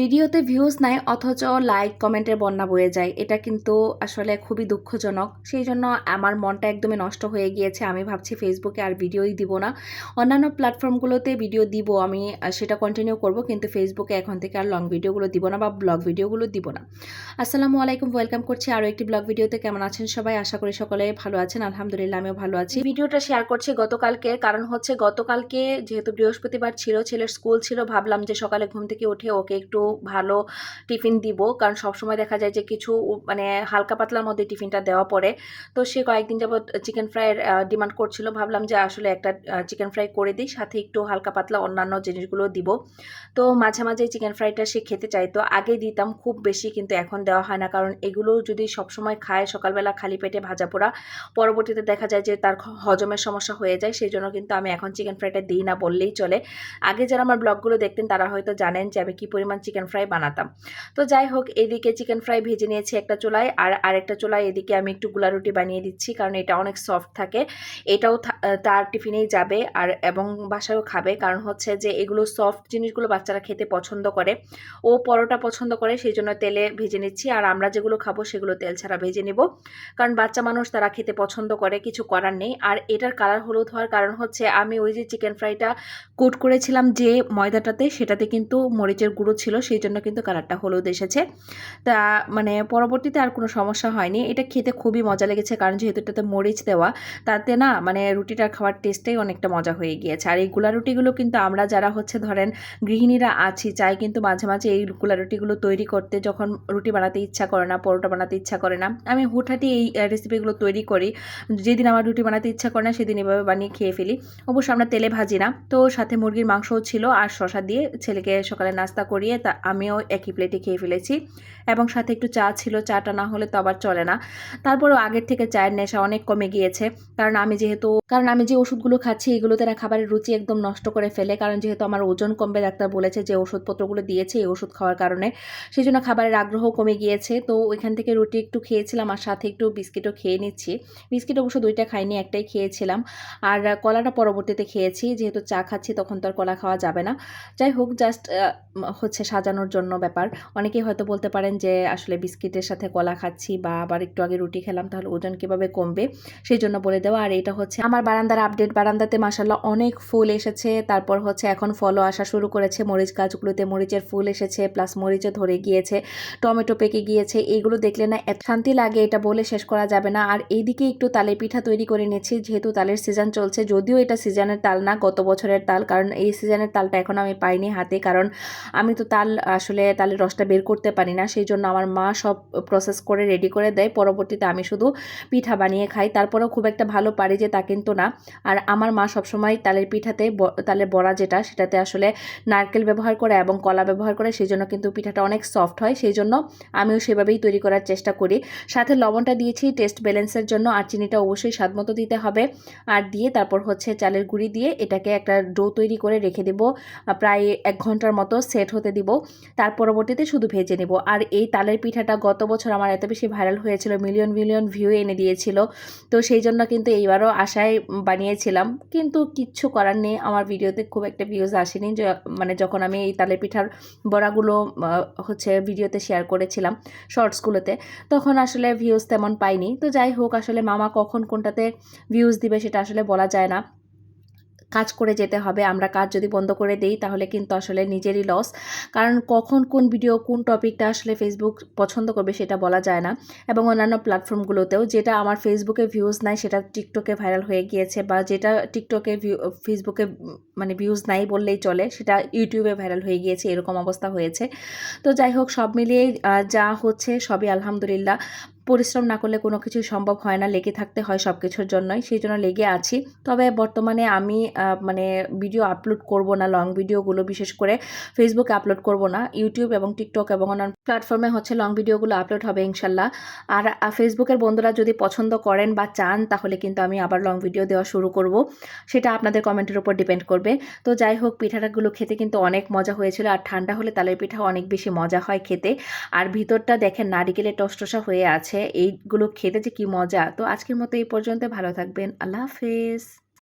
ভিডিওতে ভিউজ নাই, অথচ লাইক কমেন্টের বন্যা বয়ে যায়। এটা কিন্তু আসলে খুবই দুঃখজনক। সেই জন্য আমার মনটা একদমই নষ্ট হয়ে গিয়েছে। আমি ভাবছি ফেসবুকে আর ভিডিওই দিব না। অন্যান্য প্ল্যাটফর্মগুলোতে ভিডিও দিব, আমি সেটা কন্টিনিউ করব, কিন্তু ফেসবুকে এখন থেকে আর লং ভিডিওগুলো দিব না বা ব্লগ ভিডিওগুলো দিব না। আসসালামু আলাইকুম ওয়েলকাম করছি আরও একটি ব্লগ ভিডিওতে কেমন আছেন সবাই? আশা করি সকলে ভালো আছেন। আলহামদুলিল্লাহ, আমিও ভালো আছি। ভিডিওটা শেয়ার করছি গতকালকে। কারণ হচ্ছে গতকালকে যেহেতু বৃহস্পতিবার ছিল, ছেলের স্কুল ছিল, ভাবলাম যে সকালে ঘুম থেকে উঠে ওকে একটু ভালো টিফিন দিব। কারণ সবসময় দেখা যায় যে কিছু মানে হালকা পাতলার মধ্যে টিফিনটা দেওয়া পড়ে। তো সে কয়েকদিন যাবত চিকেন ফ্রাইয়ের ডিমান্ড করছিল। ভাবলাম যে আসলে একটা চিকেন ফ্রাই করে দিই। সাথে একটু হালকা পাতলা অন্যান্য জিনিসগুলো দিব। তো মাঝে মাঝে চিকেন ফ্রাইটা সে খেতে চাইতো। আগে দিতাম, খুব বেশি কিন্তু এখন দেওয়া হয় না। কারণ এগুলো যদি সবসময় খায়, সকালবেলা খালি পেটে ভাজা পোড়া, পরবর্তীতে দেখা যায় যে তার হজমের সমস্যা হয়ে যায়। সেই জন্য কিন্তু আমি এখন চিকেন ফ্রাইটা দিই না বললেই চলে। আগে যারা আমার ব্লগগুলো দেখতেন, তারা হয়তো জানেন যে আমি কী পরিমাণ চিকেন ফ্রাই বানাতাম। তো যাই হোক, এদিকে চিকেন ফ্রাই ভেজে নিয়েছি একটা চুলায় আর আরেকটা চুলায় এদিকে আমি একটু গুলা রুটি বানিয়ে দিচ্ছি কারণ এটা অনেক সফট থাকে। এটাও তার টিফিনেই যাবে আর এবং বাসায়ও খাবে কারণ হচ্ছে যে এগুলো সফট জিনিসগুলো বাচ্চারা খেতে পছন্দ করে। ও পরোটা পছন্দ করে, সেই জন্য তেলে ভেজে নিচ্ছি আর আমরা যেগুলো খাব সেগুলো তেল ছাড়া ভেজে নেব। কারণ বাচ্চা মানুষ তারা খেতে পছন্দ করে, কিছু করার নেই। আর এটার কালার হলুদ হওয়ার কারণ হচ্ছে আমি ওই যে চিকেন ফ্রাইটা কোট করেছিলাম যে ময়দাটাতে, সেটাতে কিন্তু মরিচের গুঁড়ো ছিল সেই জন্য কিন্তু কালারটা হলুদ এসেছে। তা মানে পরবর্তীতে আর কোনো সমস্যা হয়নি। এটা খেতে খুবই মজা লেগেছে, কারণ যেহেতু এটাতে মরিচ দেওয়া, তাতে না মানে রুটিটা খাওয়ার টেস্টেই অনেকটা মজা হয়ে গিয়েছে। আর এই গুলা রুটিগুলো কিন্তু আমরা যারা হচ্ছে ধরেন গৃহিণীরা আছি, চাই কিন্তু মাঝে মাঝে এই গুলা রুটিগুলো তৈরি করতে যখন রুটি বানাতে ইচ্ছা করে না, পরোটা বানাতে ইচ্ছা করে না, আমি হুটহাটি এই রেসিপিগুলো তৈরি করি। যেদিন আমার রুটি বানাতে ইচ্ছা করে না, সেদিন এভাবে বানিয়ে খেয়ে ফেলি। অবশ্য আমরা তেলে ভাজি না, তো সাথে মুরগির মাংসও ছিল, আর শশা দিয়ে ছেলেকে সকালে নাস্তা করিয়ে তা আমিও একই প্লেটে খেয়ে ফেলেছি। এবং সাথে একটু চা ছিল, চাটা না হলে তো আবার চলে না। তারপরেও আগের থেকে চায়ের নেশা অনেক কমে গিয়েছে। কারণ আমি যেহেতু, কারণ আমি যে ওষুধগুলো খাচ্ছি, এগুলোতে না খাবারের রুচি একদম নষ্ট করে ফেলে। কারণ যেহেতু আমার ওজন কমবে, ডাক্তার বলেছে যে ওষুধপত্রগুলো দিয়েছে, এই ওষুধ খাওয়ার কারণে। সেই জন্য খাবারের আগ্রহ কমে গিয়েছে। তো ওইখান থেকে রুটি একটু খেয়েছিলাম আর সাথে একটু বিস্কিটও খেয়ে নিচ্ছি। বিস্কিট অবশ্য দুইটা খাইনি, একটাই খেয়েছিলাম। আর কলাটা পরবর্তীতে খেয়েছি। যেহেতু চা খাচ্ছি, তখন তো আর কলা খাওয়া যাবে না। যাই হোক জাস্ট হচ্ছে সাজানোর জন্য ব্যাপার। অনেকেই হয়তো বলতে পারেন যে, আসলে বিস্কিটের সাথে কলা খাচ্ছি বা আবার একটু আগে রুটি খেলাম, তাহলে ওজন কীভাবে কমবে? সেই জন্য বলে দেওয়া। আর এটা হচ্ছে আমার বারান্দার আপডেট বারান্দাতে মাসাল্লাহ অনেক ফুল এসেছে। তারপর হচ্ছে এখন ফলও আসা শুরু করেছে। মরিচ গাছগুলোতে মরিচের ফুল এসেছে প্লাস মরিচও ধরে গিয়েছে, টমেটো পেকে গিয়েছে। এইগুলো দেখলে না এত শান্তি লাগে, এটা বলে শেষ করা যাবে না। আর এইদিকে একটু তালে পিঠা তৈরি করে নিয়েছি, যেহেতু তালের সিজন চলছে। যদিও এটা সিজনের তাল না, গত বছরের তাল, কারণ এই সিজনের তালটা এখন আমি পাইনি হাতে। কারণ আমি তো তাল আসলে তালের রসটা বের করতে পারি না। সেই জন্য আমার মা সব প্রসেস করে রেডি করে দেয়। পরবর্তীতে আমি শুধু পিঠা বানিয়ে খাই। তারপরেও খুব একটা ভালো পারি যে তা কিন্তু না। আর আমার মা সবসময় তালের পিঠাতে তালের বড়া যেটা, সেটাতে আসলে নারকেল ব্যবহার করে এবং কলা ব্যবহার করে। সেই জন্য কিন্তু পিঠাটা অনেক সফট হয়। সেই জন্য আমিও সেভাবেই তৈরি করার চেষ্টা করি। সাথে লবণটা দিয়েছি টেস্ট ব্যালেন্সের জন্য। আর চিনিটা অবশ্যই স্বাদ মতো দিতে হবে। আর দিয়ে তারপর হচ্ছে চালের গুঁড়ি দিয়ে এটাকে একটা ডো তৈরি করে রেখে দেব। প্রায় এক ঘণ্টার মতো সেট হতে দিব। তার পরবর্তীতে শুধু ভেজে নেব। আর এই তালের পিঠাটা গত বছর আমার এত বেশি ভাইরাল হয়েছিল মিলিয়ন মিলিয়ন ভিউ এনে দিয়েছিল। তো সেই জন্য কিন্তু এইবারও আশায় বানিয়েছিলাম। কিন্তু কিচ্ছু করার নেই, আমার ভিডিওতে খুব একটা ভিউজ আসেনি। মানে যখন আমি এই তালের পিঠার বড়াগুলো হচ্ছে ভিডিওতে শেয়ার করেছিলাম শর্টসগুলোতে তখন আসলে ভিউজ তেমন পাইনি। তো যাই হোক, আসলে মামা কখন কোনটাতে ভিউজ দিবে সেটা আসলে বলা যায় না। কাজ করে যেতে হবে। আমরা কাজ যদি বন্ধ করে দেই, তাহলে কিন্তু আসলে নিজেরই লস কারণ কখন কোন ভিডিও কোন টপিকটা আসলে ফেসবুক পছন্দ করবে সেটা বলা যায় না। এবং অন্যান্য প্ল্যাটফর্মগুলোতেও যেটা আমার ফেসবুকে ভিউজ নাই, সেটা টিকটকে ভাইরাল হয়ে গিয়েছে বা যেটা টিকটকে ফেসবুকে মানে ভিউজ নাই বললেই চলে, সেটা ইউটিউবে ভাইরাল হয়ে গিয়েছে, এরকম অবস্থা হয়েছে। তো যাই হোক, সব মিলিয়ে যা হচ্ছে সবই আলহামদুলিল্লাহ। পরিশ্রম না করলে কোনো কিছু সম্ভব হয় না। লেগে থাকতে হয় সব কিছুর জন্যই, সেই জন্য লেগে আছি। তবে বর্তমানে আমি মানে ভিডিও আপলোড করব না লং ভিডিওগুলো বিশেষ করে ফেসবুকে আপলোড করব না ইউটিউব এবং টিকটক এবং অন্যান্য প্ল্যাটফর্মে হচ্ছে লং ভিডিওগুলো আপলোড হবে ইনশাল্লাহ। আর ফেসবুকের বন্ধুরা যদি পছন্দ করেন বা চান, তাহলে কিন্তু আমি আবার লং ভিডিও দেওয়া শুরু করব। সেটা আপনাদের কমেন্টের উপর ডিপেন্ড করবে। তো যাই হোক পিঠাটাগুলো খেতে কিন্তু অনেক মজা হয়েছিল। আর ঠান্ডা হলে তালের পিঠা অনেক বেশি মজা হয় খেতে। আর ভিতরটা দেখেন, নারিকেলের টসটসা হয়ে আছে এইগুলো খেতে যে কি মজা। তো আজকের মতো এই পর্যন্ত ভালো থাকবেন। আল্লাহ হাফেজ।